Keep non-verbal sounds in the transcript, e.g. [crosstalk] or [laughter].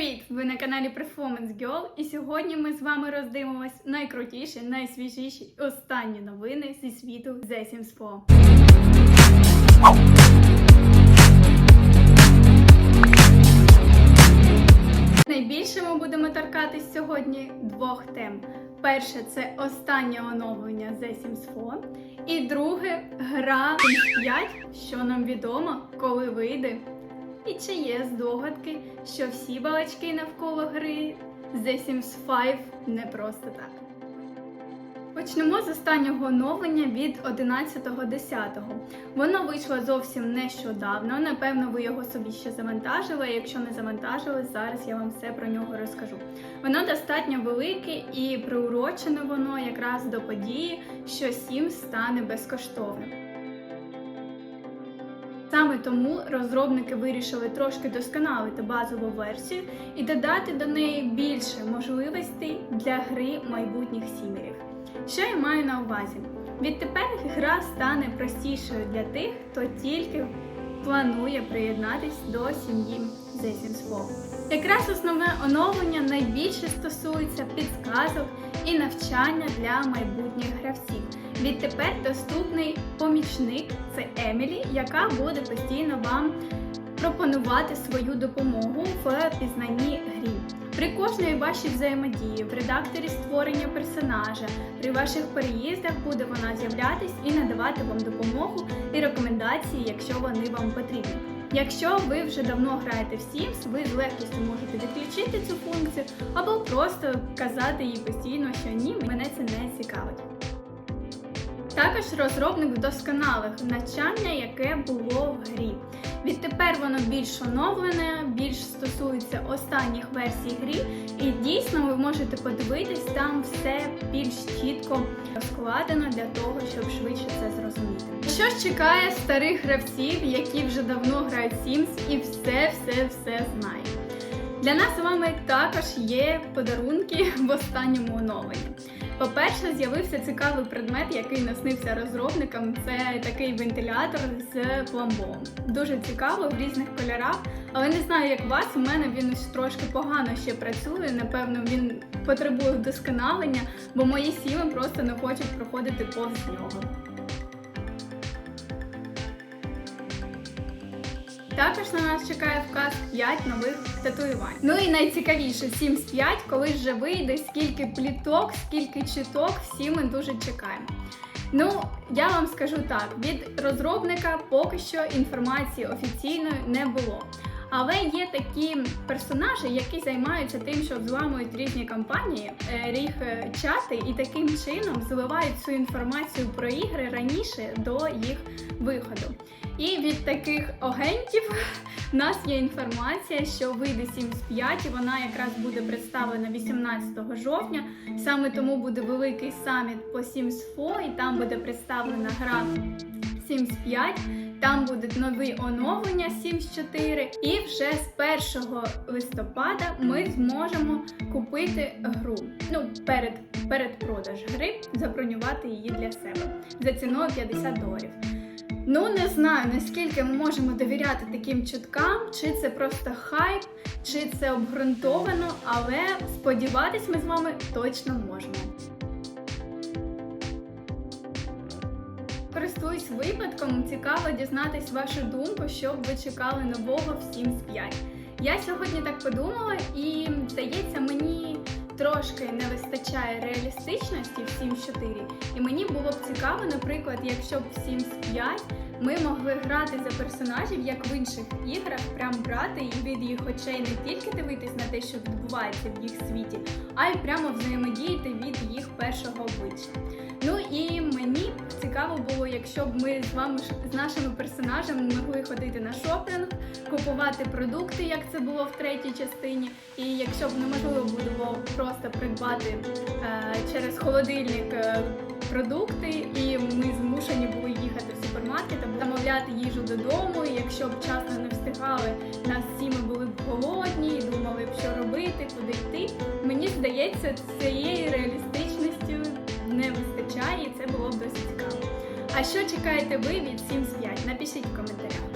Привіт! Ви на каналі Performance Girl і сьогодні ми з вами роздивимось найкрутіші, найсвіжіші і останні новини зі світу The Sims 4. Найбільше ми будемо торкатись сьогодні двох тем. Перше це останнє оновлення The Sims 4. І друге гра Sims 5, що нам відомо, коли вийде. І чи є здогадки, що всі балачки навколо гри The Sims 5 не просто так. Почнемо з останнього оновлення від 11.10. Воно вийшло зовсім нещодавно. Напевно, ви його собі ще завантажили. Якщо не завантажили, зараз я вам все про нього розкажу. Воно достатньо велике і приурочене воно якраз до події, що Sims стане безкоштовним. Саме тому розробники вирішили трошки досконалити базову версію і додати до неї більше можливостей для гри майбутніх сімерів. Що я маю на увазі? Відтепер гра стане простішою для тих, хто тільки планує приєднатись до сім'ї 4. Якраз основне оновлення найбільше стосується підсказок і навчання для майбутніх гравців. Відтепер доступний помічник це Емілі, яка буде постійно вам пропонувати свою допомогу в пізнанні грі. При кожної вашій взаємодії, в редакторі створення персонажа, при ваших переїздах буде вона з'являтись і надавати вам допомогу і рекомендації, якщо вони вам потрібні. Якщо ви вже давно граєте в Sims, ви з легкістю можете відключити цю функцію або просто казати їй постійно, що ні, мене це не цікавить. Також розробник вдосконалив навчання, яке було в грі. Відтепер воно більш оновлене, більш стосується останніх версій грі, і дійсно ви можете подивитись, там все більш чітко розкладено для того, щоб швидше це зрозуміти. Що ж чекає старих гравців, які вже давно грають Sims і все-все-все знають? Для нас з вами також є подарунки в останньому оновленні. По-перше, з'явився цікавий предмет, який наснився розробникам. Це такий вентилятор з пломбом. Дуже цікаво в різних кольорах, але не знаю, як вас. У мене він трошки погано ще працює. Напевно, він потребує вдосконалення, бо мої сіли просто не хочуть проходити повз нього. Також на нас чекає вказ 5 нових татуювань. Ну і найцікавіше Sims 5, коли вже вийде, скільки пліток, скільки чіток, всі ми дуже чекаємо. Ну, я вам скажу так: від розробника поки що інформації офіційної не було. Але є такі персонажі, які займаються тим, що взламують різні компанії, е, їх е, чати, і таким чином зливають цю інформацію про ігри раніше до їх виходу. І від таких агентів [laughs] в нас є інформація, що вийде Sims 5, і вона якраз буде представлена 18 жовтня. Саме тому буде великий саміт по Sims 4, і там буде представлена гра Sims 5. Там будуть нові оновлення Sims 4, і вже з 1 листопада ми зможемо купити гру. Ну, перед, перед продаж гри забронювати її для себе за ціною 50 доларів. Ну, не знаю, наскільки ми можемо довіряти таким чуткам, чи це просто хайп, чи це обґрунтовано, але сподіватись ми з вами точно можемо. Користуюсь випадком, цікаво дізнатись вашу думку, що б ви чекали нового в Sims 5. Я сьогодні так подумала, і здається, мені трошки не вистачає реалістичності в Sims 4. І мені було б цікаво, наприклад, якщо б в Sims 5 ми могли грати за персонажів, як в інших іграх, прям брати і від їх очей не тільки дивитись на те, що відбувається в їх світі, а й прямо взаємодіяти від їх першого обличчя. Ну і мені якщо б ми з вами з нашими персонажами могли ходити на шопінг, купувати продукти, як це було в третій частині. І якщо б неможливо було просто придбати е, через холодильник е, продукти, і ми змушені були їхати в супермаркет або замовляти їжу додому. І якщо б часно не встигали, нас всі ми були б голодні і думали б, що робити, куди йти. Мені здається, цієї реалістичністю А що чекаєте ви від Sims 5? Напишіть в коментарях.